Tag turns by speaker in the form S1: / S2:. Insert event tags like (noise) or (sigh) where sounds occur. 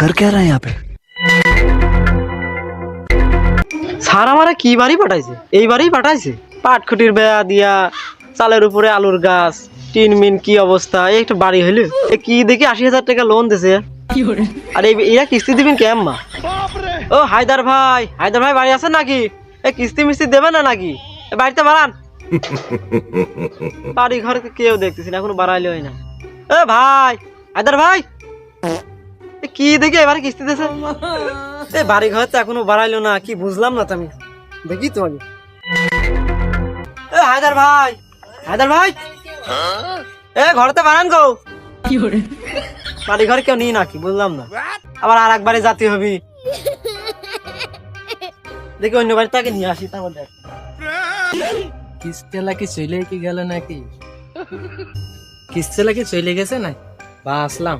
S1: कर क्या रहे हैं यहाँ पे
S2: স্যার আমারে কি বাড়ি পাঠাইছে এই বাড়ি পাঠাইছে পাটখুটির বেয়া দিয়া চালের উপরে আলুর গাছ টিন মিন কি অবস্থা এই একটা বাড়ি হইলো এ কি দেখি আশি হাজার টাকা লোন দিছে আর এই এরা কিস্তি দিবেন কেম মা ও হায়দার ভাই হায়দার ভাই বাড়ি আছেন নাকি এ কিস্তি মিস্তি দেবে না নাকি এ বাড়িতে বাড়ান (laughs) বাড়ি ঘর কেউ দেখতেছি না এখনো বাড়াইলে হয় না এ ভাই হায়দার ভাই এ কি দেখি? এবারে কিস্তি দিছে এ বাড়ি ঘর তো এখনও বাড়াইলো না কি বুঝলাম না তো আমি। দেখি তো আমি। এ হায়দার ভাই হায়দার ভাই। এ ঘরতে বানান গো। বাড়ি ঘরে কেউ নিই নাকি বুঝলাম না। আবার আর একবারে জাতি হবি। দেখি অন্য বাড়ি তাকে নিয়ে আসি তারপর দেখ
S3: কিস্তেলা কি চলে কি গেল নাকি? কিস্তেলা কি চলে গেছে না? বা আসলাম।